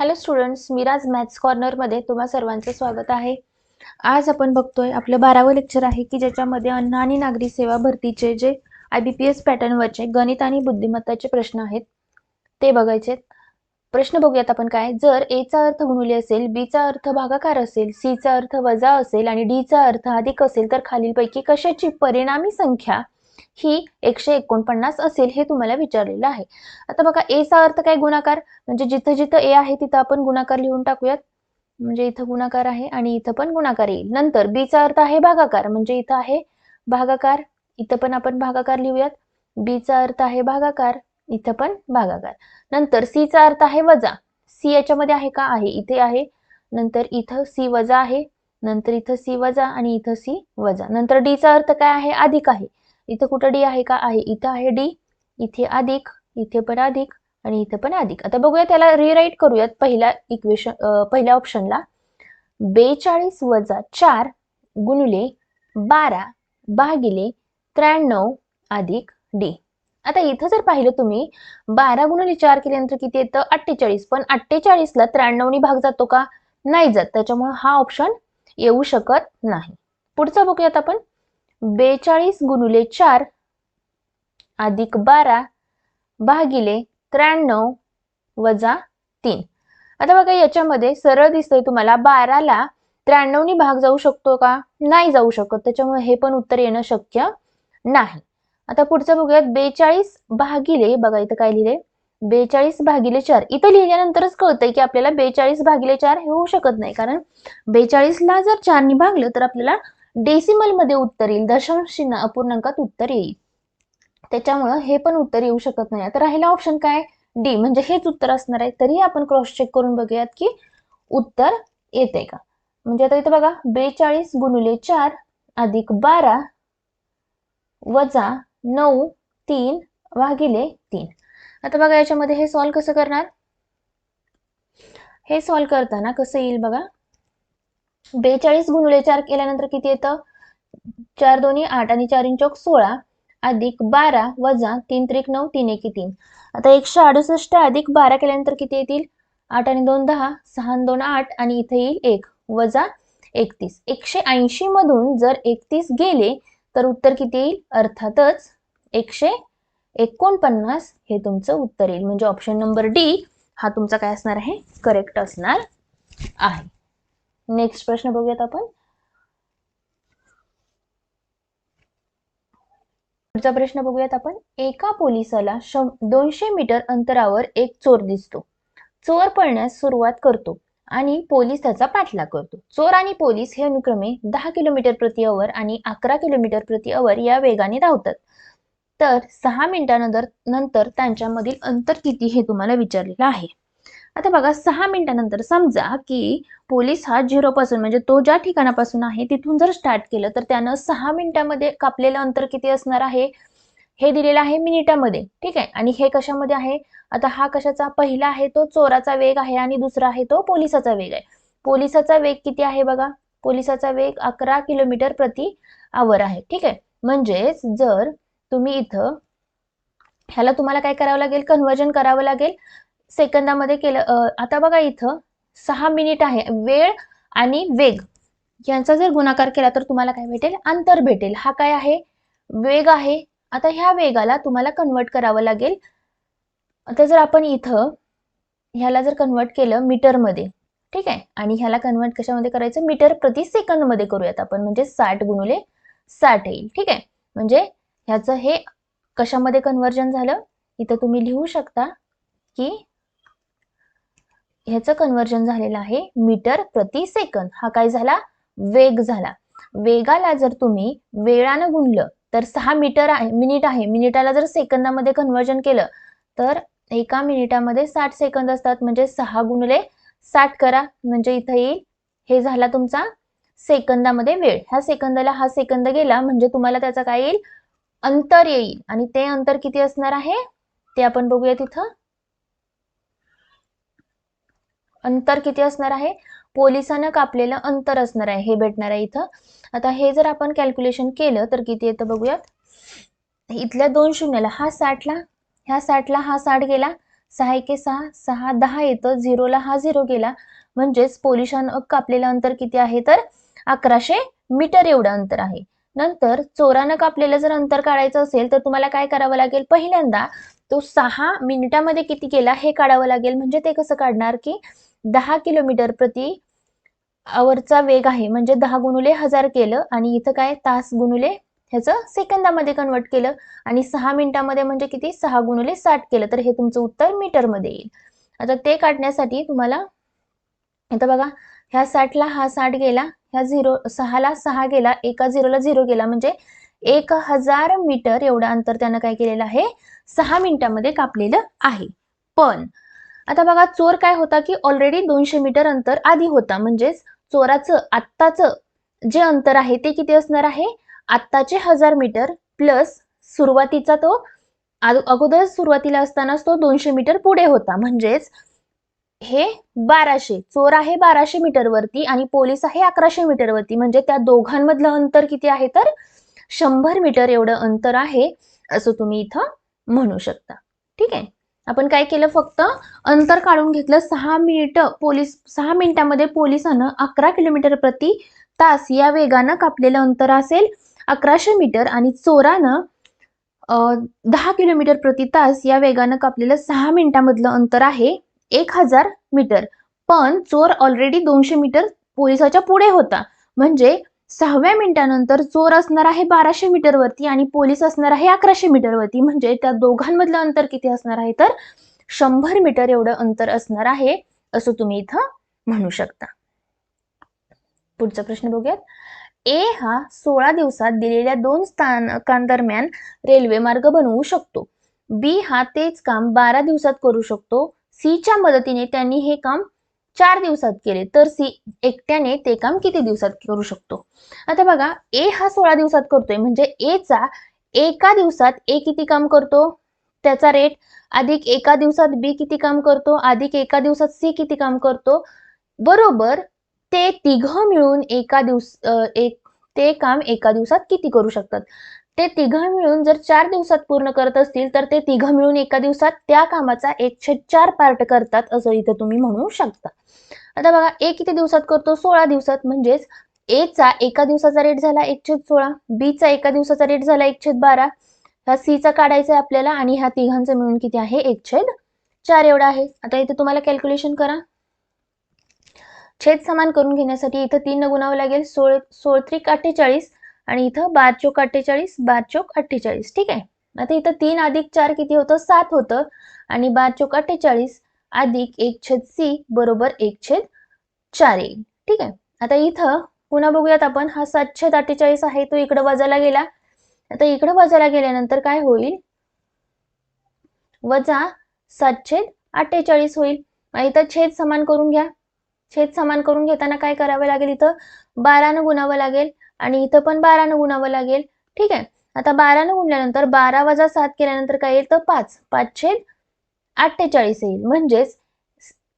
Hello students Miraj maths कॉर्नरमध्ये तुम्हा सर्वांचं स्वागत आहे. आज आपण बघतोय आपलं बारावं लेक्चर आहे की ज्याच्यामध्ये अन्न आणि नागरी सेवा भरतीचे जे आय बी पी एस पॅटर्नवरचे गणित आणि बुद्धिमत्ताचे प्रश्न आहेत ते बघायचे प्रश्न बघूयात आपण काय? जर एचा अर्थ गुणुले असेल बीचा अर्थ भागाकार असेल सीचा अर्थ वजा असेल आणि डीचा अर्थ अधिक असेल तर खालीलपैकी कशाची? परिणामी संख्या ही एकशे एकोणपन्नास असेल हे तुम्हाला विचारलेलं आहे. आता बघा ए चा अर्थ काय गुणाकार? म्हणजे जिथं जिथं ए आहे तिथं आपण गुणाकार लिहून टाकूयात. म्हणजे इथं गुणाकार आहे आणि इथं पण गुणाकार येईल. नंतर बीचा अर्थ आहे भागाकार. म्हणजे इथं आहे भागाकार. इथं पण आपण भागाकार लिहूयात. बीचा अर्थ आहे भागाकार. इथं पण भागाकार. नंतर सी चा अर्थ आहे वजा. सी याच्यामध्ये आहे का? आहे. इथे आहे. नंतर इथं सी वजा आहे. नंतर इथं सी वजा आणि इथं सी वजा. नंतर डी चा अर्थ काय आहे? अधिक आहे. इथं कुठं डी आहे का? आहे. इथं आहे डी इथे अधिक इथे पण अधिक आणि इथे पण अधिक. आता बघूया त्याला रिराईट करूयात पहिल्या इक्वेशन पहिल्या ऑप्शनला बेचाळीस वजा चार गुणुले बारा भागिले त्र्याण्णव अधिक डी आता इथं जर पाहिलं तुम्ही बारा गुणुले चार केल्यानंतर किती येतं? अठ्ठेचाळीस. पण अठ्ठेचाळीसला त्र्याण्णवनी भाग जातो का? नाही जात. त्याच्यामुळे हा ऑप्शन येऊ शकत नाही. पुढचा बघूयात आपण. बेचाळीस गुणुले चार अधिक बारा भागिले त्र्याण्णव वजा तीन. आता बघा याच्यामध्ये सरळ दिसतंय तुम्हाला बाराला त्र्याण्णवनी भाग जाऊ शकतो का? नाही जाऊ शकत त्याच्यामुळे हे पण उत्तर येणं शक्य नाही. आता पुढचं बघूयात बेचाळीस भागिले बघा इथं काय लिहिले बेचाळीस भागिले चार. इथं लिहिल्यानंतरच कळतंय की आपल्याला बेचाळीस भागिले चार हे होऊ शकत नाही कारण बेचाळीसला जर चारनी भागलं तर आपल्याला डेसिमलमध्ये उत्तर येईल दशांश चिन्ह अपूर्णांकात उत्तर येईल. त्याच्यामुळं हे पण उत्तर येऊ शकत नाही. आता राहिला ऑप्शन काय? डी म्हणजे हेच उत्तर असणार आहे. तरी आपण क्रॉस चेक करून बघूयात की उत्तर येते का? म्हणजे आता इथं बघा बेचाळीस गुणुले चार अधिक बारा वजा नऊ तीन भागिले तीन. आता बघा याच्यामध्ये हे सॉल्व कसं करणार? हे सॉल्व करताना कसं येईल बघा? बेचाळीस गुणुले चार केल्यानंतर किती येतं? चार दोन्ही आठ आणि चार इंचोक सोळा अधिक बारा वजा तीन त्रिक नऊ तीन एकी तीन. आता एकशे अडुसष्ट अधिक बारा केल्यानंतर किती येतील? आठ आणि दोन दहा सहा दोन आठ आणि इथे येईल एक वजा एकतीस. एकशे ऐंशी मधून जर एकतीस गेले तर उत्तर किती येईल? अर्थातच एकशे एकोणपन्नास हे तुमचं उत्तर येईल. म्हणजे ऑप्शन नंबर डी हा तुमचा काय असणार आहे? करेक्ट असणार आहे. नेक्स्ट प्रश्न बघूयात आपण. पुढचा प्रश्न बघूयात आपण. एका पोलिसाला दोनशे मीटर अंतरावर एक चोर दिसतो. चोर पळण्यास सुरुवात करतो आणि पोलीस त्याचा पाठलाग करतो. चोर आणि पोलीस हे अनुक्रमे दहा किलोमीटर प्रति अवर आणि अकरा किलोमीटर प्रति अवर या वेगाने धावतात. तर सहा मिनिटानंतर नंतर त्यांच्यामधील अंतर किती हे तुम्हाला विचारलेलं आहे. आता बघा सहा मिनिटानंतर समजा की पोलीस हा झिरो पासून म्हणजे तो ज्या ठिकाणापासून आहे तिथून जर स्टार्ट केलं तर त्यानं सहा मिनिटामध्ये कापलेलं अंतर किती असणार आहे? हे दिलेलं आहे मिनिटामध्ये ठीक आहे? आणि हे कशामध्ये आहे? आता हा कशाचा पहिला आहे तो चोराचा वेग आहे आणि दुसरा आहे तो पोलिसाचा वेग आहे. पोलिसाचा वेग किती आहे बघा? पोलिसाचा वेग अकरा किलोमीटर प्रति आवर आहे ठीक आहे? म्हणजेच जर तुम्ही इथं ह्याला तुम्हाला काय करावं लागेल? कन्वर्जन करावं लागेल? सेकंदामध्ये केलं आता बघा इथं सहा मिनिट आहे वेळ आणि वेग. यांचा जर गुणाकार केला तर तुम्हाला काय भेटेल? अंतर भेटेल. हा काय आहे? वेग आहे. आता ह्या वेगाला तुम्हाला कन्वर्ट करावं लागेल. आता जर आपण इथं ह्याला जर कन्वर्ट केलं मीटरमध्ये ठीक आहे? आणि ह्याला कन्वर्ट कशामध्ये करायचं? मीटर प्रति सेकंदमध्ये करूयात आपण. म्हणजे साठ गुणुले साठ येईल ठीक आहे? म्हणजे ह्याचं हे कशामध्ये कन्वर्जन झालं? इथं तुम्ही लिहू शकता की ह्याचं कन्वर्जन झालेलं आहे मीटर प्रति सेकंद हा काय झाला? वेग झाला. वेगाला जर तुम्ही वेळानं गुणलं तर सहा मीटर आहे मिनिट आहे. मिनिटाला जर सेकंदामध्ये कन्वर्जन केलं तर एका मिनिटामध्ये साठ सेकंद असतात. म्हणजे सहा गुणले साठ करा. म्हणजे इथं येईल हे झाला तुमचा सेकंदामध्ये वेळ. ह्या सेकंदाला हा सेकंद गेला म्हणजे तुम्हाला त्याचा काय येईल? अंतर येईल. आणि ते अंतर किती असणार आहे? ते आपण बघूया तिथं. अंतर किती असणार आहे? पोलिसांना कापलेलं अंतर असणार आहे. हे भेटणार आहे इथं. आता हे जर आपण कॅल्क्युलेशन केलं तर किती येतं बघूयात? इथल्या दोन शून्याला हा साठला ह्या साठला हा साठ गेला. सहा एके सहा सहा दहा येतं. झिरोला हा झिरो गेला. म्हणजेच पोलिसानं कापलेलं अंतर किती आहे? तर अकराशे मीटर एवढं अंतर आहे. नंतर चोरानं कापलेलं जर अंतर काढायचं असेल तर तुम्हाला काय करावं लागेल? पहिल्यांदा तो सहा मिनिटामध्ये किती गेला हे काढावं लागेल. म्हणजे ते कसं काढणार की दहा किलोमीटर प्रति आवरचा वेग आहे. म्हणजे दहा गुणुले हजार केलं आणि इथं काय? तास गुणुले ह्याचं सेकंदामध्ये कन्वर्ट केलं आणि सहा मिनिटामध्ये म्हणजे किती? सहा गुणुले साठ केलं. तर हे तुमचं उत्तर मीटरमध्ये येईल. आता ते काढण्यासाठी तुम्हाला आता बघा ह्या साठला हा साठ गेला ह्या झिरो सहाला सहा गेला एका झिरोला झिरो गेला. म्हणजे एक हजार मीटर एवढं अंतर त्यानं काय केलेलं आहे? सहा मिनिटामध्ये कापलेलं आहे. पण आता बघा चोर काय होता की ऑलरेडी दोनशे मीटर अंतर आधी होता. म्हणजेच चोराचं आत्ताचं जे अंतर आहे ते किती असणार आहे? आत्ताचे हजार मीटर प्लस सुरुवातीचा तो अगोदर सुरुवातीला असतानाच तो दोनशे मीटर पुढे होता. म्हणजेच हे बाराशे चोर आहे बाराशे मीटरवरती आणि पोलीस आहे अकराशे मीटरवरती म्हणजे त्या दोघांमधलं अंतर किती आहे तर? शंभर मीटर एवढं अंतर आहे असं तुम्ही इथं म्हणू शकता. ठीक आहे? आपण काय केलं फक्त अंतर काढून घेतलं. सहा मिनिट पोलीस सहा मिनिटामध्ये पोलिसानं अकरा किलोमीटर प्रति तास या वेगानं कापलेलं अंतर असेल. अकराशे मीटर आणि चोरानं दहा किलोमीटर प्रति तास या वेगानं कापलेलं सहा मिनिटामधलं अंतर आहे. एक हजार मीटर. पण चोर ऑलरेडी दोनशे मीटर पोलिसाच्या पुढे होता. म्हणजे सहाव्या मिनिटानंतर चोर असणार आहे बाराशे मीटरवरती आणि पोलीस असणार आहे अकराशे मीटरवरती म्हणजे त्या दोघांमधलं अंतर किती असणार आहे? तर शंभर मीटर एवढं अंतर असणार आहे असं तुम्ही इथं म्हणू शकता. पुढचा प्रश्न बघूयात. ए हा सोळा दिवसात दिलेल्या दोन स्थानकांदरम्यान रेल्वे मार्ग बनवू शकतो. बी हा तेच काम बारा दिवसात करू शकतो. सीच्या मदतीने त्यांनी हे काम चार दिवसात केले तर सी एकट्याने ते काम किती दिवसात करू शकतो? आता बघा ए हा सोळा दिवसात करतोय म्हणजे ए चा एका दिवसात ए किती काम करतो? त्याचा रेट अधिक एका दिवसात बी किती काम करतो? अधिक एका दिवसात सी किती काम करतो? बरोबर ते तिघ मिळून एका दिवस एक ते काम एका दिवसात किती करू शकतात? ते तिघं मिळून जर चार दिवसात पूर्ण करत असतील तर ते तिघं मिळून एका दिवसात त्या कामाचा एकशे चार पार्ट करतात असं इथं तुम्ही म्हणू शकता. आता बघा ए किती दिवसात करतो? सोळा दिवसात. म्हणजेच ए चा एका दिवसाचा रेट झाला एकशे सोळा. बी चा एका दिवसाचा रेट झाला एकशे बारा. ह्या सी चा काढायचा आहे आपल्याला आणि ह्या तिघांचं मिळून किती आहे? एकछेद चार एवढा आहे. आता इथे तुम्हाला कॅल्क्युलेशन करा. छेद समान करून घेण्यासाठी इथं तीन गुणावं लागेल. सोळ सोळ त्रिक अठ्ठेचाळीस. आणि इथं बार चोक अठ्ठेचाळीस बार चोक अठ्ठेचाळीस ठीक आहे? आता इथं तीन अधिक चार किती होतं? सात होतं. आणि बार चोक अठ्ठेचाळीस अधिक एक छेद सी बरोबर एक छेद चार येईल ठीक आहे? आता इथं पुन्हा बघूयात आपण. हा सातशे अठ्ठेचाळीस आहे तो इकडे वजाला गेला. आता इकडे वजाला गेल्यानंतर काय होईल? वजा सातशे अठ्ठेचाळीस होईल. इथं छेद समान करून घ्या. छेद समान करून घेताना काय करावं लागेल इथं? बारानं गुणावं लागेल आणि इथं पण बारानं गुणावं लागेल. ठीक आहे? आता बारानं गुणल्यानंतर बारा वजा सात केल्यानंतर काय येईल? तर पाच. पाच छेद अठ्ठेचाळीस येईल. म्हणजेच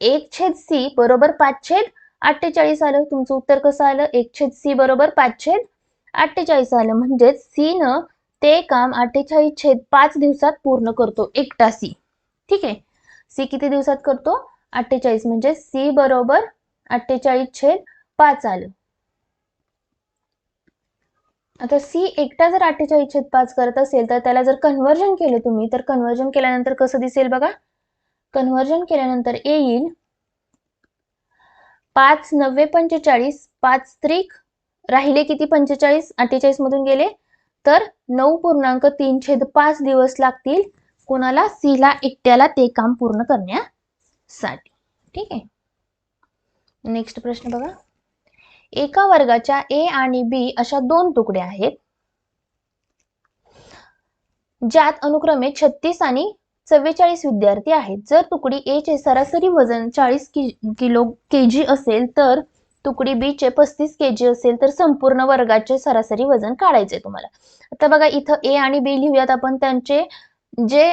एक छेद सी बरोबर पाच छेद अठ्ठेचाळीस आलं. तुमचं उत्तर कसं आलं? एक छेद सी बरोबर पाच छेद अठ्ठेचाळीस आलं. म्हणजेच सी न ते काम अठ्ठेचाळीस छेद पाच दिवसात पूर्ण करतो. एकटा सी. ठीक आहे? सी किती दिवसात करतो? अठ्ठेचाळीस. म्हणजे सी बरोबर अठ्ठेचाळीस छेद पाच आलं. आता सी एकटा जर अठ्ठेचाळीस छेद पाच करत असेल तर त्याला जर कन्व्हर्जन केलं तुम्ही तर कन्व्हर्जन केल्यानंतर कसं दिसेल बघा? कन्व्हर्जन केल्यानंतर येईल. पाच नव्वे पंचेचाळीस पाच त्रिक राहिले किती पंचेचाळीस? अठ्ठेचाळीस मधून गेले. तर नऊ पूर्णांक तीन छेद पाच दिवस लागतील. कोणाला? सीला एकट्याला ते काम पूर्ण करण्यासाठी. ठीक आहे? नेक्स्ट प्रश्न बघा. एका वर्गाच्या ए आणि बी अशा दोन तुकडे आहेत. ज्यात अनुक्रमे छत्तीस आणि चव्वेचाळीस विद्यार्थी आहेत. जर तुकडी ए चे सरासरी वजन चाळीस किलो के जी असेल तर तुकडी बी चे पस्तीस के जी असेल तर संपूर्ण वर्गाचे सरासरी वजन काढायचे तुम्हाला. आता बघा इथं ए आणि बी लिहूयात आपण. त्यांचे जे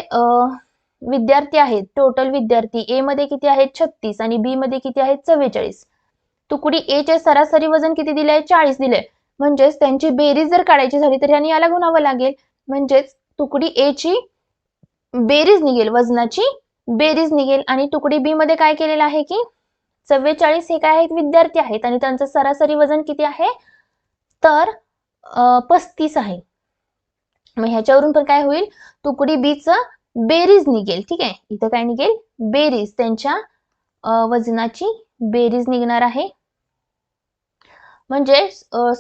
विद्यार्थी आहेत. टोटल विद्यार्थी ए मध्ये किती आहेत? छत्तीस. आणि बी मध्ये किती आहेत? चव्वेचाळीस. तुकडी ए चे सरासरी वजन किती दिले आहे चाळीस दिले म्हणजेच त्यांची बेरीज जर काढायची झाली तर यांनी याला गुणावं लागेल. म्हणजेच तुकडी ए ची बेरीज निघेल. वजनाची बेरीज निघेल. आणि तुकडी बी मध्ये काय केलेलं आहे की चव्वेचाळीस हे काय आहेत? विद्यार्थी आहेत. आणि त्यांचं सरासरी वजन किती आहे? तर पस्तीस आहे. मग ह्याच्यावरून पण काय होईल? तुकडी बीचं बेरीज निघेल ठीक आहे? इथं काय निघेल? बेरीज त्यांच्या वजनाची बेरीज निघणार आहे. म्हणजे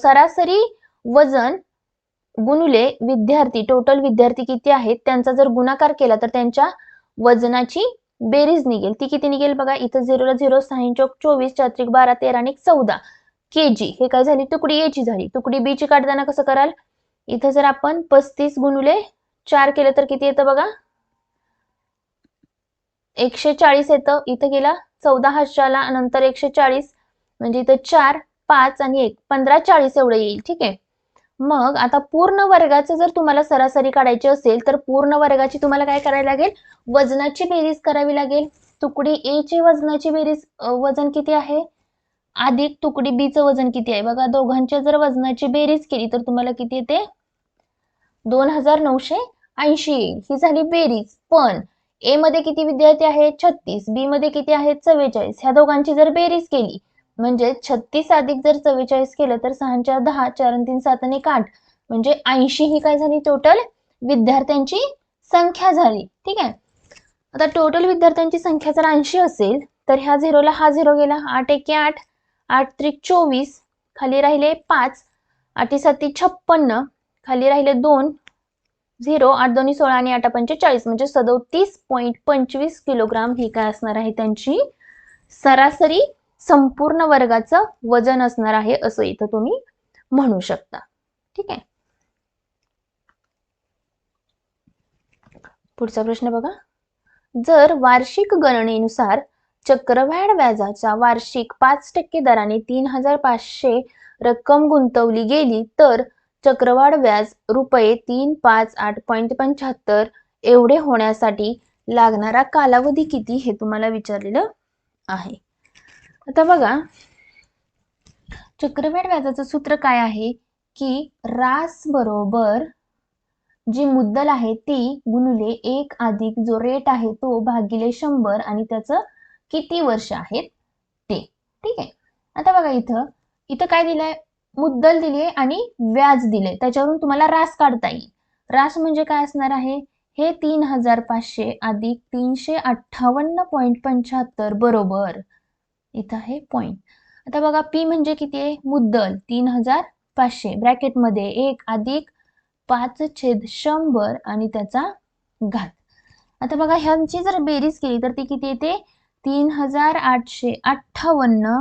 सरासरी वजन गुणुले विद्यार्थी टोटल विद्यार्थी किती आहेत? त्यांचा जर गुणाकार केला तर त्यांच्या वजनाची बेरीज निघेल. ती किती निघेल बघा? इथं झिरोला झिरो सहा चौक चोवीस चात्रिक बारा तेरा आणि चौदा. के जी हे काय झाली? तुकडी ए ची झाली. तुकडी बी ची काढताना कसं कराल? इथं जर आपण पस्तीस गुणुले चार केलं तर किती येतं बघा? एकशे चाळीस येतं इथं गेला चौदा हर्षाला नंतर एकशे चाळीस म्हणजे इथं चार पाच आणि एक. पंधरा चाळीस एवढं येईल ठीक आहे? मग आता पूर्ण वर्गाचं जर तुम्हाला सरासरी काढायची असेल तर पूर्ण वर्गाची तुम्हाला काय करायला लागेल? वजनाची बेरीज करावी लागेल. तुकडी ए ची वजनाची बेरीज वजन किती आहे? अधिक तुकडी बी चं वजन किती आहे? बघा दोघांच्या जर वजनाची बेरीज केली तर तुम्हाला किती येते? दोन हजार नऊशे ऐंशी येईल. ही झाली बेरीज. पण ए मध्ये किती विद्यार्थी आहेत? छत्तीस. बी मध्ये किती आहेत? चव्वेचाळीस. ह्या दोघांची जर बेरीज केली म्हणजे छत्तीस अधिक जर चव्वेचाळीस केलं तर सहा चार दहा चार तीन सात आणि एक आठ. म्हणजे ऐंशी ही काय झाली? टोटल विद्यार्थ्यांची संख्या झाली. ठीक आहे? आता टोटल विद्यार्थ्यांची संख्या जर ऐंशी असेल तर ह्या झिरोला हा झिरो गेला. आठ एके आठ आठ त्रिक चोवीस खाली राहिले पाच. आठी साती छप्पन्न खाली राहिले दोन. झिरो आठ दोन्ही सोळा आणि आठ पंचेचाळीस. म्हणजे सदोतीस पॉईंट पंचवीस किलोग्राम ही काय असणार आहे त्यांची? सरासरी संपूर्ण वर्गाचं वजन असणार आहे असं इथं तुम्ही म्हणू शकता. ठीक आहे? पुढचा प्रश्न बघा. जर वार्षिक गणनेनुसार चक्रवाढ व्याजाच्या वार्षिक पाच टक्के दराने तीन हजार पाचशे रक्कम गुंतवली गेली तर चक्रवाढ व्याज रुपये तीन पाच आठ पॉईंट पंच्याहत्तर एवढे होण्यासाठी लागणारा कालावधी किती हे तुम्हाला विचारलेलं आहे. आता बघा चक्रवाढ व्याजाचं सूत्र काय आहे? की रास बरोबर जी मुद्दल आहे ती गुणुले एक अधिक जो रेट आहे तो भागिले शंभर आणि त्याचं किती वर्ष आहेत ते. ठीक आहे. आता बघा इथं इथं काय दिलंय? मुद्दल दिली आणि व्याज दिले त्याच्यावरून तुम्हाला रास काढता येईल. रास म्हणजे काय असणार आहे? हे तीन हजार पाचशे अधिक तीनशे अठ्ठावन्न पॉईंट पंच्याहत्तर बरोबर. इथं आहे पॉईंट आता बघा पी म्हणजे किती आहे? मुद्दल. तीन हजार पाचशे. ब्रॅकेटमध्ये एक अधिक पाच छेद शंभर आणि त्याचा घात. आता बघा ह्यांची जर बेरीज केली तर ती किती येते? तीन हजार आठशे अठ्ठावन्न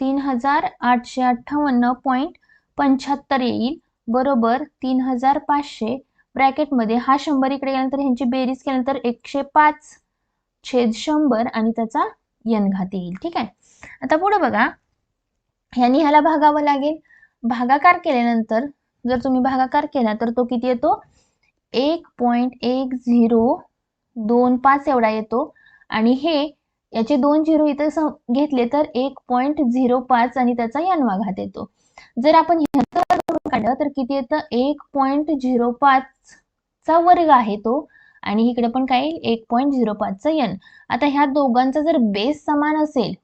तीन हजार आठशे अठ्ठावन्न पॉईंट पंच्याहत्तर येईल. बरोबर तीन हजार पाचशे. ब्रॅकेटमध्ये हा शंभर इकडे गेल्यानंतर ह्यांची बेरीज केल्यानंतर एकशे पाच छेद शंभर आणि त्याचा यन घात येईल. ठीक आहे? आता पुढे बघा. ह्यानी ह्याला भागावं लागेल. भागाकार केल्यानंतर जर तुम्ही भागाकार केला तर तो किती येतो? एक पॉईंट एक झिरो दोन पाच एवढा येतो. आणि हे याचे दोन झिरो इथं घेतले तर एक पॉईंट झिरो पाच आणि त्याचा यनवा घात येतो. जर आपण काढलं तर किती येतं? एक पॉईंट झिरो पाच चा वर्ग आहे तो. आणि इकडे पण काय येईल? एक पॉईंट झिरो पाचचा यन. आता ह्या दोघांचा जर बेस समान असेल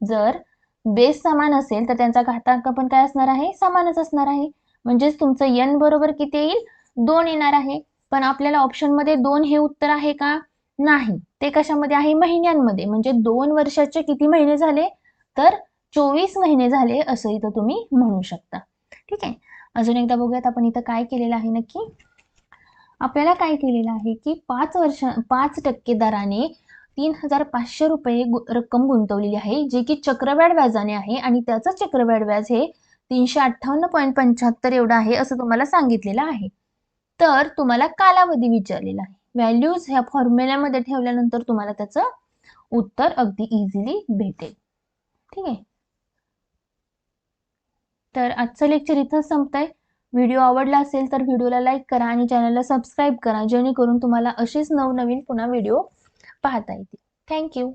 जर बेस समान असेल तर त्यांचा घातांक पण काय असणार आहे? समानच असणार आहे. म्हणजेच तुमचं यन बरोबर किती येईल? दोन येणार आहे. पण आपल्याला ऑप्शनमध्ये दोन हे उत्तर आहे का? नाही. ते कशामध्ये आहे? महिन्यांमध्ये. म्हणजे दोन वर्षाचे किती महिने झाले? तर चोवीस महिने झाले असं इथं तुम्ही म्हणू शकता. ठीक आहे? अजून एकदा बघूयात आपण इथं काय केलेलं आहे नक्की. आपल्याला काय केलेलं आहे की पाच वर्ष पाच टक्के दराने तीन हजार पाचशे रुपये रक्कम गुंतवलेली आहे जे की चक्रव्याड व्याजाने आहे आणि त्याचं चक्रव्याड व्याज हे तीनशे अठ्ठावन्न पॉईंट पंच्याहत्तर एवढं आहे असं तुम्हाला सांगितलेलं आहे. तर तुम्हाला कालावधी विचारलेला आहे. व्हॅल्यूज ह्या फॉर्म्युल्यामध्ये ठेवल्यानंतर तुम्हाला त्याचं उत्तर अगदी इझिली भेटेल. ठीक? आहे तर आजचं लेक्चर इथं संपतंय. व्हिडिओ आवडला असेल तर व्हिडिओला लाईक करा आणि चॅनलला सबस्क्राईब करा जेणेकरून तुम्हाला असेच नवनवीन पुन्हा व्हिडिओ पाहता येतील. थँक्यू